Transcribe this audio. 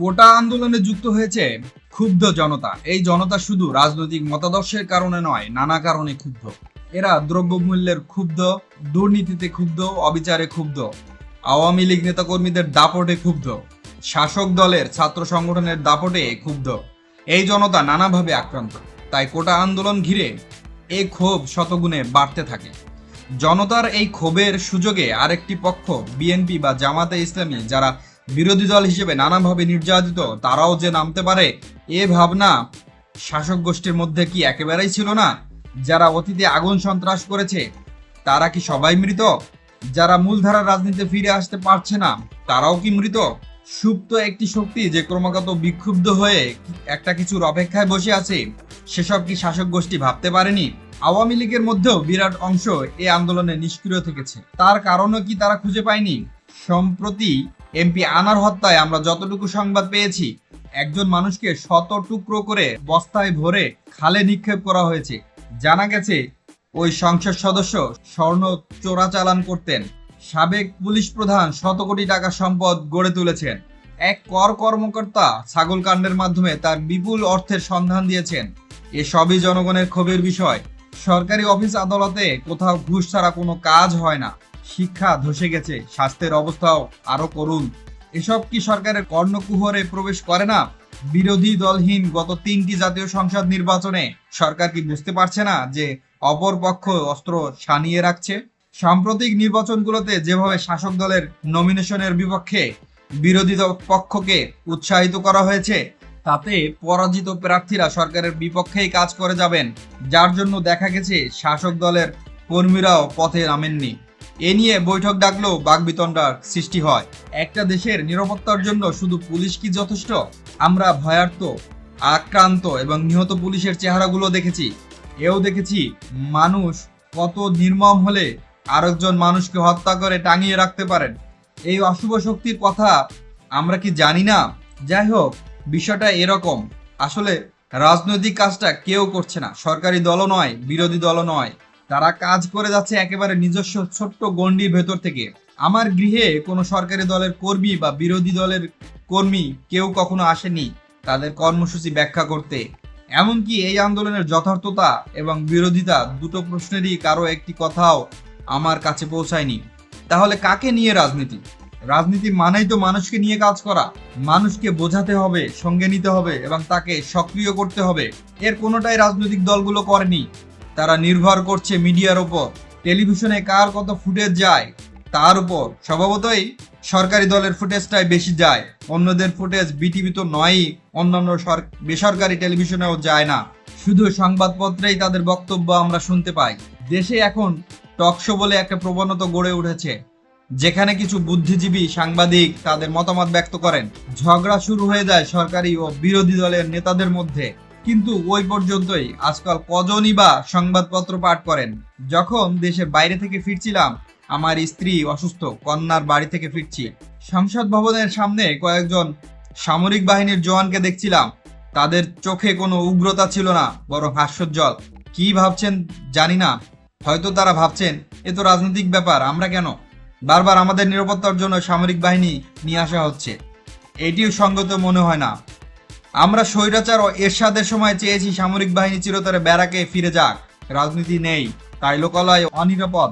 কোটা আন্দোলনে যুক্ত হয়েছে ক্ষুব্ধ জনতা। এই জনতা শুধু রাজনৈতিক মতাদর্শের কারণে নয়, নানা কারণে ক্ষুব্ধ। এরা দ্রব্যমূল্যের ক্ষুব্ধ, দুর্নীতিতে ক্ষুব্ধ, অবিচারে ক্ষুব্ধ। আওয়ামী লীগ নেতাকর্মীদের দাপটে ক্ষুব্ধ। শাসক দলের ছাত্র সংগঠনের দাপটে ক্ষুব্ধ। এই জনতা নানাভাবে আক্রান্ত। তাই কোটা আন্দোলন ঘিরে এই ক্ষোভ শতগুণে বাড়তে থাকে। জনতার এই ক্ষোভের সুযোগে আরেকটি পক্ষ, বিএনপি বা জামাতে ইসলামী, যারা বিরোধী দল হিসেবে নানাভাবে নির্যাতিত, তারাও যে নামতে পারে, এ ভাবনা শাসক গোষ্ঠীর মধ্যে কি একেবারেই ছিল না? যারা অতীতে আগুন সন্ত্রাস করেছে, তারা কি সবাই মৃত? যারা মূলধারার রাজনীতিতে ফিরে আসতে পারছে না, তারাও কি মৃত? সুপ্ত একটি শক্তি যে ক্রমাগত বিক্ষুব্ধ হয়ে একটা কিছুর অপেক্ষায় বসে আছে, সেসব কি শাসক গোষ্ঠী ভাবতে পারেনি? আওয়ামী লীগের মধ্যেও বিরাট অংশ এই আন্দোলনে নিষ্ক্রিয় থেকেছে। তার কারণও কি তারা খুঁজে পায়নি? সম্প্রতি এমপি আনার হত্যায় আমরা যতটুকু সংবাদ পেয়েছি, একজন মানুষকে শত টুকরো করে বস্তায় ভরে খালে নিক্ষেপ করা হয়েছে। জানা গেছে, ওই সংসদ সদস্য স্বর্ণ চোরাচালান করতেন। সাবেক পুলিশ প্রধান শত কোটি টাকা সম্পদ গড়ে তুলেছেন। এক কর কর্মকর্তা ছাগল কাণ্ডের মাধ্যমে তার বিপুল অর্থের সন্ধান দিয়েছেন। এসবই জনগণের ক্ষোভের বিষয়। সরকারি অফিস আদালতে কোথাও ঘুষ ছাড়া কোনো কাজ হয় না। শিক্ষা ধসে গেছে, স্বাস্থ্যের অবস্থাও আরও করুন এসব কি সরকারের কর্ণকুহরে প্রবেশ করে না? বিরোধী দলহীন গত তিনটি জাতীয় সংসদ নির্বাচনে সরকার কি বুঝতে পারছে না যে অপর পক্ষ অস্ত্র সানিয়ে রাখছে? সাম্প্রতিক নির্বাচনগুলোতে যেভাবে শাসক দলের নমিনেশনের বিপক্ষে বিরোধী পক্ষকে উৎসাহিত করা হয়েছে, তাতে পরাজিত প্রার্থীরা সরকারের বিপক্ষেই কাজ করে যাবেন, যার জন্য দেখা গেছে শাসক দলের কর্মীরাও পথে নামেননি। এ নিয়ে বৈঠক ডাকলেও বাগবিতণ্ডার সৃষ্টি হয়। একটা দেশের নিরাপত্তার জন্য শুধু পুলিশ কি যথেষ্ট? আমরা ভয়ার্ত, আক্রান্ত এবং নিহত পুলিশের চেহারাগুলো দেখেছি। এও দেখেছি মানুষ কত নির্মম হলে আরেকজন মানুষকে হত্যা করে টাঙিয়ে রাখতে পারেন। এই অশুভ শক্তির কথা আমরা কি জানি না? যাই হোক, বিষয়টা এরকম। আসলে রাজনৈতিক কাজটা কেউ করছে না। সরকারি দলও নয়, বিরোধী দলও নয়। তারা কাজ করে যাচ্ছে একেবারে নিজস্ব ছোট্ট গণ্ডির ভেতর থেকে। আমার গৃহে কোনো সরকারি দলের কর্মী বা বিরোধী দলের কর্মী কেউ কখনো আসেনি তাদের কর্মসূচি ব্যাখ্যা করতে। এমনকি এই আন্দোলনের যথার্থতা এবং বিরোধিতা দুটো প্রশ্নেরই কারও একটি কথাও আমার কাছে পৌঁছায়নি। তাহলে কাকে নিয়ে রাজনীতি? রাজনীতি মানেই তো মানুষকে নিয়ে কাজ করা। মানুষকে বোঝাতে হবে, সঙ্গে নিতে হবে এবং তাকে সক্রিয় করতে হবে। এর কোনোটাই রাজনৈতিক দলগুলো করেনি। তারা নির্ভর করছে মিডিয়ার ওপর। টেলিভিশনে কার কত ফুটেজ যায়, তার উপর। স্বভাবতই সরকারি দলের ফুটেজটাই বেশি যায়। অন্যদের ফুটেজ বিটিভি তো নয়ই, অন্যান্য বেসরকারি টেলিভিশনেও যায় না। শুধু সংবাদপত্রেই তাদের বক্তব্য আমরা শুনতে পাই। দেশে এখন টকশো বলে একটা প্রবণতা গড়ে উঠেছে, যেখানে কিছু বুদ্ধিজীবী সাংবাদিক তাদের মতামত ব্যক্ত করেন। ঝগড়া শুরু হয়ে যায় সরকারি ও বিরোধী দলের নেতাদের মধ্যে। কিন্তু ওই পর্যন্তই। আজকাল কজনই বা সংবাদপত্র পাঠ করেন? যখন দেশের বাইরে থেকে ফিরছিলাম, আমার স্ত্রী অসুস্থ, কন্যার বাড়ি থেকে ফিরছি। সংসদ ভবনের সামনে কয়েকজন সামরিক বাহিনীর জওয়ানকে দেখছিলাম। তাদের চোখে কোনো উগ্রতা ছিল না বরং হাস্যোজ্জ্বল। কি ভাবছেন জানি না। হয়তো তারা ভাবছেন, এ তো রাজনৈতিক ব্যাপার, আমরা কেন? বারবার আমাদের নিরাপত্তার জন্য সামরিক বাহিনী নিয়ে আসা হচ্ছে। এটিও সঙ্গত মনে হয় না। আমরা স্বৈরাচার ও এরশাদের সময় চেয়েছি সামরিক বাহিনী চিরতরে ব্যারাকে ফিরে যাক। রাজনীতি নেই, তাই লোকালয় অনিরাপদ।